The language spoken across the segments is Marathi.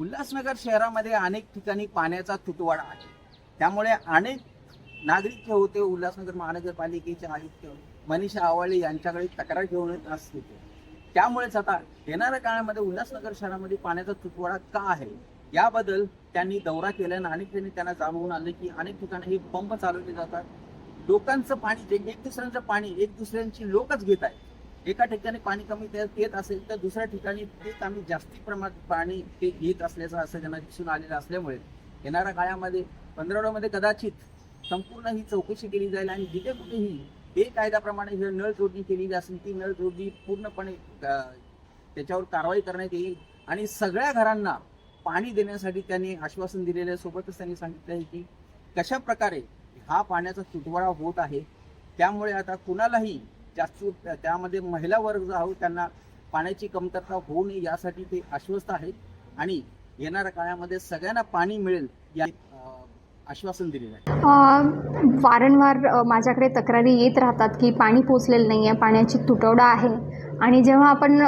उल्हासनगर शहरामध्ये अनेक ठिकाणी पाण्याचा तुटवडा आहे. त्यामुळे अनेक नागरिक जे होते उल्हासनगर महानगरपालिकेचे आयुक्त मनीषा आवाळे यांच्याकडे तक्रार घेऊन येत असते. त्यामुळेच आता येणाऱ्या काळामध्ये उल्हासनगर शहरामध्ये पाण्याचा तुटवडा का आहे? याबद्दल त्यांनी दौरा केला आणि अनेक ठिकाणी त्यांना जाणवून आले की अनेक ठिकाणी हे पंप चालवले जातात. लोकांचं पाणी जे एक दुसऱ्यांचं पाणी एक दुसऱ्यांची लोकच घेत आहेत. एका ठिकाणी पाणी कमी त्यात येत असेल तर दुसऱ्या ठिकाणी ते आम्ही जास्ती प्रमाणात पाणी ते घेत असल्याचं असं त्यांना दिसून आलेलं असल्यामुळे येणाऱ्या काळामध्ये पंधरवड्यामध्ये कदाचित संपूर्ण ही चौकशी केली जाईल आणि जिथे कुठेही बेकायद्याप्रमाणे जर नळ जोडणी केली असेल ती नळ जोडणी पूर्णपणे त्याच्यावर कारवाई करण्यात येईल आणि सगळ्या घरांना पाणी देण्यासाठी त्यांनी आश्वासन दिलेलं आहे. सोबतच त्यांनी सांगितलं आहे की कशा प्रकारे हा पाण्याचा तुटवडा होत आहे त्यामुळे आता कुणालाही जास्त त्यामध्ये महिला वर्ग जो आहोत त्यांना पाण्याची कमतरता होऊ नये यासाठी ते आश्वस्त आहेत. आणि येणाऱ्या काळामध्ये सगळ्यांना पाणी मिळेल या आश्वासन दिलेलं आहे. वारंवार माझ्याकडे तक्रारी येत राहतात की पाणी पोचलेलं नाही आहे पाण्याची तुटवडा आहे. आणि जेव्हा आपण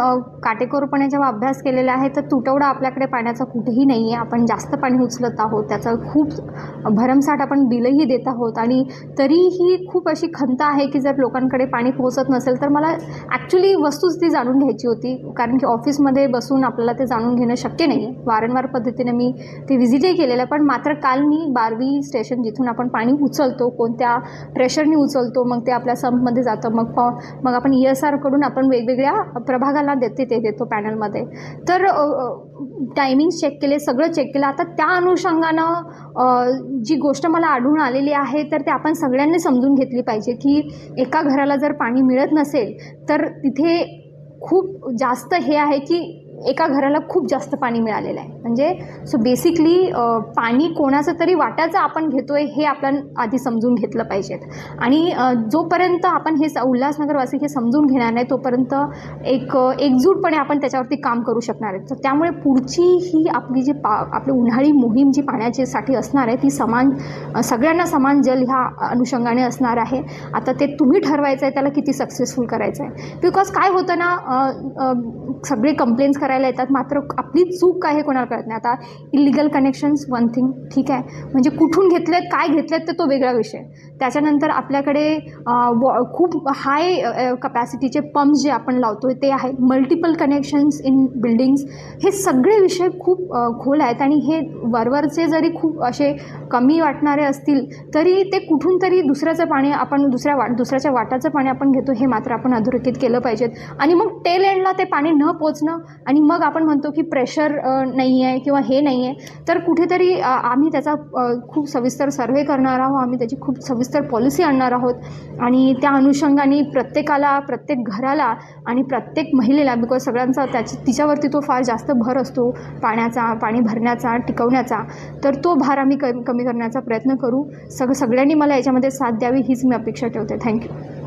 काटेकोरपणे जेव्हा अभ्यास केलेला आहे तर तुटवडा आपल्याकडे पाण्याचा कुठेही नाही आहे आपण जास्त पाणी उचलत आहोत. त्याचं खूप भरमसाठ आपण बिलही देत आहोत. आणि तरीही खूप अशी खंत आहे की जर लोकांकडे पाणी पोहोचत नसेल तर मला ॲक्च्युली वस्तूच ती जाणून घ्यायची होती. कारण की ऑफिसमध्ये बसून आपल्याला ते जाणून घेणं शक्य नाही आहे वारंवार पद्धतीने मी ते व्हिजिटही केलेलं आहे. पण मात्र काल मी बारवी स्टेशन जिथून आपण पाणी उचलतो कोणत्या प्रेशरने उचलतो मग ते आपल्या संपमध्ये जातं. मग मग आपण ई एस आरकडून आपण वेगवेगळे वेगवेगळ्या प्रभागाला देते ते देतो पॅनलमध्ये. तर टायमिंग्स चेक केले सगळं चेक केलं. आता त्या अनुषंगानं जी गोष्ट मला आढळून आलेली आहे तर ते आपण सगळ्यांनी समजून घेतली पाहिजे की एका घराला जर पाणी मिळत नसेल तर तिथे खूप जास्त हे आहे की एका घराला खूप जास्त पाणी मिळालेलं आहे. म्हणजे सो बेसिकली पाणी कोणाचं तरी वाट्याचं आपण घेतो आहे हे आपण आधी समजून घेतलं पाहिजेत. आणि जोपर्यंत आपण हे स- उल्हासनगरवासी हे समजून घेणार नाही तोपर्यंत एक एकजूटपणे आपण त्याच्यावरती काम करू शकणार आहे तर त्यामुळे पुढची ही आपली जी पा आपली उन्हाळी मोहीम जी पाण्याच्यासाठी असणार आहे ती समान सगळ्यांना समान जल ह्या अनुषंगाने असणार आहे. आता ते तुम्ही ठरवायचं आहे त्याला किती सक्सेसफुल करायचं आहे बिकॉज काय होतं ना सगळे कंप्लेंट्स करायला येतात. मात्र आपली चूक काय हे कोणाला कळत नाही. आता इलिगल कनेक्शन्स वन थिंग ठीक आहे? म्हणजे कुठून घेतलेत काय घेतलेत तर तो वेगळा विषय. त्याच्यानंतर आपल्याकडे खूप हाय कपॅसिटीचे पंप्स जे आपण लावतो ते आहे मल्टिपल कनेक्शन्स इन बिल्डिंग्स हे सगळे विषय खूप खोल आहेत. आणि हे वरवरचे जरी खूप असे कमी वाटणारे असतील तरी ते कुठून तरी दुसऱ्याचं पाणी आपण दुसऱ्या वाट दुसऱ्याच्या वाटाचं पाणी आपण घेतो हे मात्र आपण अधोरेखित केलं पाहिजेत. आणि मग टेल एंडला ते पाणी न पोचणं आणि मग आपण म्हणतो की प्रेशर नाही आहे किंवा हे नाही आहे तर कुठेतरी आम्ही त्याचा खूप सविस्तर सर्वे करणार आहोत. आम्ही त्याची खूप सविस्तर पॉलिसी आणणार आहोत. आणि त्या अनुषंगाने प्रत्येकाला प्रत्येक घराला आणि प्रत्येक महिलेला बिकॉज सगळ्यांचा त्याची तिच्यावरती तो फार जास्त भर असतो पाण्याचा पाणी भरण्याचा टिकवण्याचा तर तो भार आम्ही कमी कमी करण्याचा प्रयत्न करू. सग सगळ्यांनी मला याच्यामध्ये साथ द्यावी हीच मी अपेक्षा ठेवते. थँक्यू